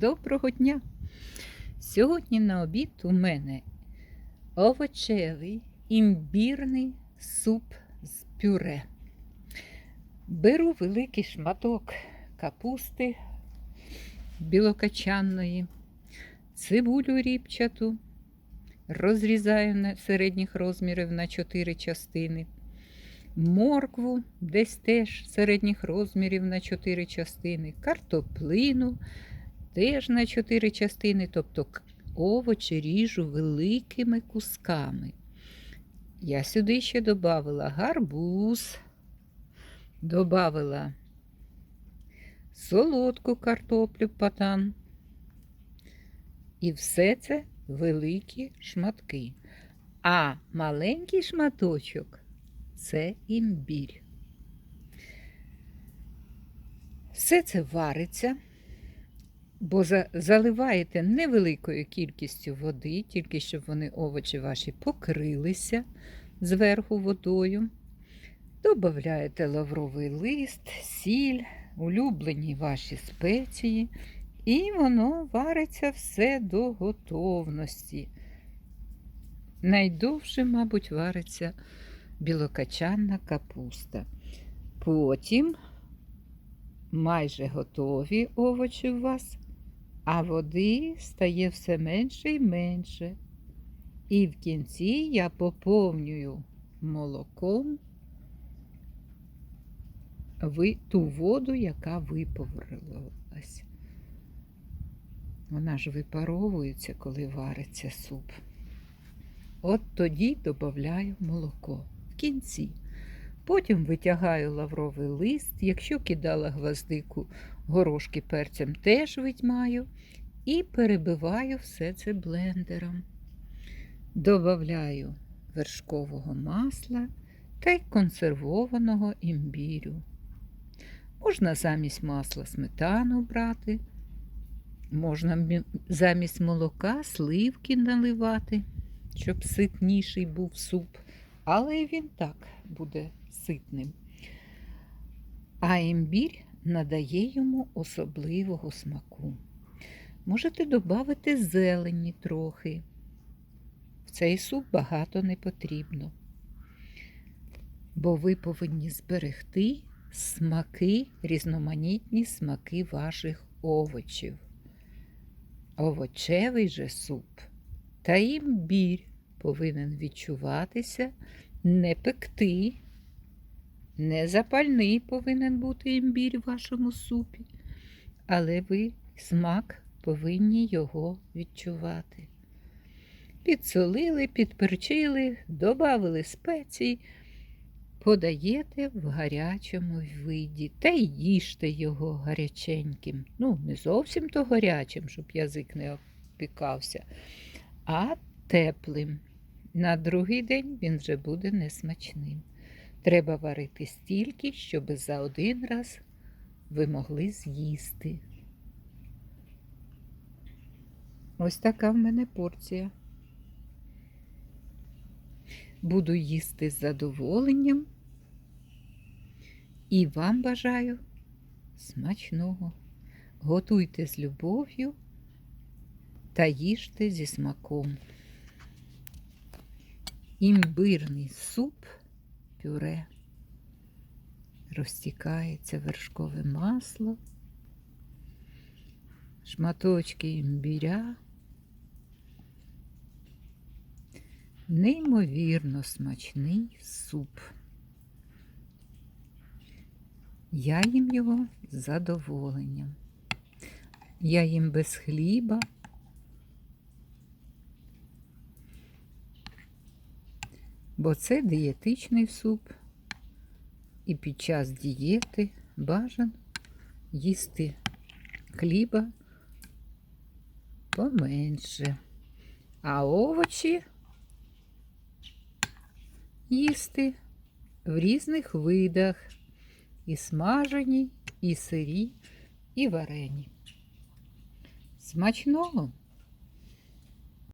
Доброго дня! Сьогодні на обід у мене овочевий імбірний суп з пюре. Беру великий шматок капусти білокачанної, цибулю ріпчату, розрізаю на середніх розмірів на 4 частини. Моркву десь теж середніх розмірів на 4 частини, картоплину теж на 4 частини, тобто овочі ріжу великими кусками. Я сюди ще додавала гарбуз, додавала солодку картоплю патан. І все це великі шматки. А маленький шматочок це імбірь. Все це вариться, бо за- заливаєте невеликою кількістю води, тільки щоб вони овочі ваші покрилися зверху водою. Добавляєте лавровий лист, сіль, улюблені ваші спеції, і воно вариться все до готовності. Найдовше, мабуть, вариться білокачанна капуста. Потім майже готові овочі у вас, а води стає все менше і менше. І в кінці я поповнюю молоком ту воду, яка випарувалась. Вона ж випаровується, коли вариться суп. От тоді додаю молоко в кінці. Потім витягаю лавровий лист. Якщо кидала гвоздику горошки перцем, теж витьмаю. І перебиваю все це блендером. Добавляю вершкового масла та й консервованого імбірю. Можна замість масла сметану брати, можна замість молока сливки наливати, щоб ситніший був суп, але і він так буде ситним. А імбір надає йому особливого смаку. Можете додати зелені трохи. В цей суп багато не потрібно, бо ви повинні зберегти смаки, різноманітні смаки ваших овочів. Овочевий же суп та імбір повинен відчуватися, не пекти, не запальний повинен бути імбір в вашому супі, але ви смак повинні його відчувати. Підсолили, підперчили, додали спецій, подаєте в гарячому виді та й їжте його гаряченьким. Ну, не зовсім то гарячим, щоб язик не опікався, а теплим. На другий день він вже буде несмачним. Треба варити стільки, щоб за один раз ви могли з'їсти. Ось така в мене порція. Буду їсти з задоволенням. І вам бажаю смачного. Готуйте з любов'ю та їжте зі смаком. Імбирний суп пюре. Розтікається вершкове масло, шматочки імбіря. Неймовірно смачний суп. Я їм його з задоволенням. Я їм без хліба. Бо це дієтичний суп. І під час дієти бажано їсти хліба поменше. А овочі їсти в різних видах. І смажені, і сирі, і варені. Смачного!